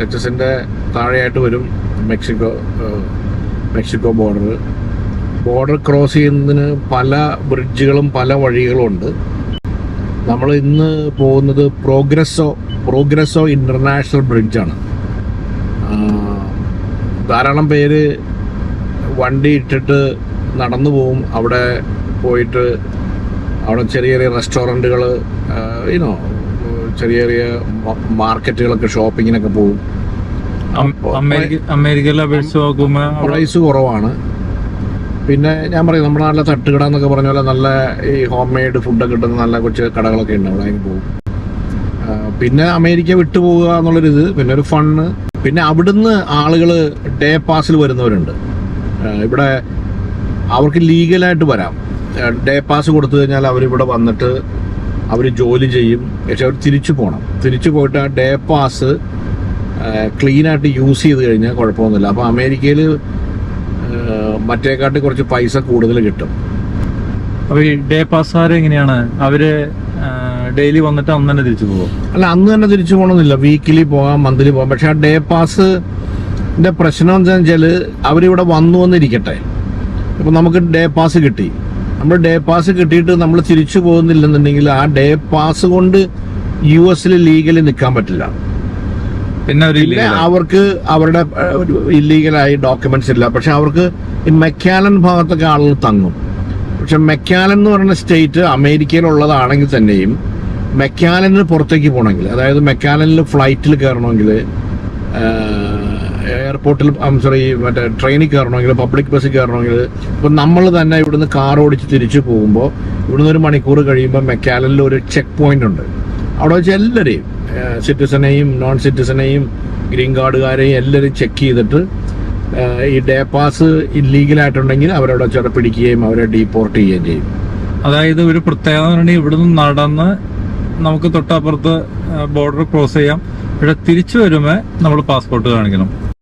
ടെക്സസിന്റെ താഴെയായിട്ട് വരും Mexico Mexico border border cross ചെയ്യുന്നതിന് പല ബ്രിഡ്ജുകളും പല വഴികളും ഉണ്ട്. നമ്മൾ ഇന്ന് പോകുന്നത് പ്രോഗ്രസോ പ്രോഗ്രസോ ഇന്റർനാഷണൽ ബ്രിഡ്ജാണ് ധാരാളം പേര് വണ്ടി ഇട്ടിട്ട് നടന്നു പോവും. അവിടെ പോയിട്ട് അവിടെ ചെറിയ ചെറിയ റെസ്റ്റോറന്റുകൾ ഇനോ ചെറിയ ചെറിയ മാർക്കറ്റുകളൊക്കെ ഷോപ്പിങ്ങിനൊക്കെ പോകും. അമേരിക്ക അമേരിക്കയിലെ അപേക്ഷിച്ച് നോക്കുമ്പോൾ പ്രൈസ് കുറവാണ്. പിന്നെ ഞാൻ പറയും നമ്മുടെ നാട്ടിലെ തട്ടുകട എന്നൊക്കെ പറഞ്ഞ പോലെ നല്ല ഈ ഹോം മെയ്ഡ് ഫുഡൊക്കെ കിട്ടുന്ന നല്ല കൊച്ചു കടകളൊക്കെ ഉണ്ട് അവിടെ അതിന് പോകും. പിന്നെ അമേരിക്ക വിട്ടു പോവുക എന്നുള്ളൊരിത് പിന്നെ ഒരു ഫണ്ണ് പിന്നെ അവിടുന്ന് ആളുകൾ ഡേ പാസിൽ വരുന്നവരുണ്ട്. ഇവിടെ അവർക്ക് ലീഗലായിട്ട് വരാം. ഡേ പാസ് കൊടുത്തു കഴിഞ്ഞാൽ അവരിവിടെ വന്നിട്ട് അവർ ജോലി ചെയ്യും. പക്ഷെ അവർ തിരിച്ചു പോകണം തിരിച്ചു പോയിട്ട് ആ ഡേ പാസ് ക്ലീനായിട്ട് യൂസ് ചെയ്ത് കഴിഞ്ഞാൽ കുഴപ്പമൊന്നുമില്ല. അപ്പോൾ അമേരിക്കയിൽ മറ്റേക്കാട്ടി കുറച്ച് പൈസ കൂടുതൽ കിട്ടും. അപ്പോൾ ഈ ഡേ പാസ്സുകാർ എങ്ങനെയാണ്? അവർ ഡെയിലി വന്നിട്ട് അന്ന് തന്നെ തിരിച്ചു പോകും അല്ല അന്ന് തന്നെ തിരിച്ചു പോകണമെന്നില്ല. വീക്കിലി പോകാം മന്ത്ലി പോകാം. പക്ഷെ ആ ഡേ പാസ് പ്രശ്നം എന്താണെന്ന് വെച്ചാൽ അവരിവിടെ വന്നു വന്നിരിക്കട്ടെ. ഇപ്പം നമുക്ക് ഡേ പാസ് കിട്ടി. നമ്മൾ ഡേ പാസ് കിട്ടിയിട്ട് നമ്മൾ തിരിച്ചു പോകുന്നില്ലെന്നുണ്ടെങ്കിൽ ആ ഡേ പാസ് കൊണ്ട് യു എസിൽ ലീഗലി നിൽക്കാൻ പറ്റില്ല. പിന്നെ അവർക്ക് അവരുടെ ഇല്ലീഗലായി ഡോക്യുമെന്റ്സ് ഇല്ല. പക്ഷെ അവർക്ക് ഈ മെക്കാലൻ ഭാഗത്തൊക്കെ ആളുകൾ തങ്ങും. പക്ഷെ മെക്കാലൻ എന്ന് പറയുന്ന സ്റ്റേറ്റ് അമേരിക്കയിലുള്ളതാണെങ്കിൽ തന്നെയും മെക്കാലനിന് പുറത്തേക്ക് പോകണമെങ്കിൽ അതായത് മെക്കാലനിൽ ഫ്ലൈറ്റിൽ കയറണമെങ്കിൽ എയർപോർട്ടിൽ സോറി മറ്റേ ട്രെയിനിൽ കയറണമെങ്കിൽ പബ്ലിക് ബസ്സിൽ കയറണമെങ്കിൽ ഇപ്പം നമ്മൾ തന്നെ ഇവിടുന്ന് കാർ ഓടിച്ച് തിരിച്ചു പോകുമ്പോൾ ഇവിടുന്ന് ഒരു മണിക്കൂർ കഴിയുമ്പോൾ മെക്കാലലിൽ ഒരു ചെക്ക് പോയിന്റ് ഉണ്ട്. അവിടെ വെച്ച് എല്ലാവരെയും സിറ്റിസനെയും നോൺ സിറ്റിസനെയും ഗ്രീൻ കാർഡുകാരെയും എല്ലാവരും ചെക്ക് ചെയ്തിട്ട് ഈ ഡേ പാസ് ഇല്ലീഗലായിട്ടുണ്ടെങ്കിൽ അവരവിടെ ചെറു പിടിക്കുകയും അവരെ ഡീപ്പോർട്ട് ചെയ്യുകയും ചെയ്യും. അതായത് ഒരു പ്രത്യേകത ഇവിടുന്ന് നടന്ന് നമുക്ക് തൊട്ടപ്പുറത്ത് ബോർഡർ ക്രോസ് ചെയ്യാം. പക്ഷെ തിരിച്ചു വരുമ്പോൾ നമ്മൾ പാസ്പോർട്ട് കാണിക്കണം.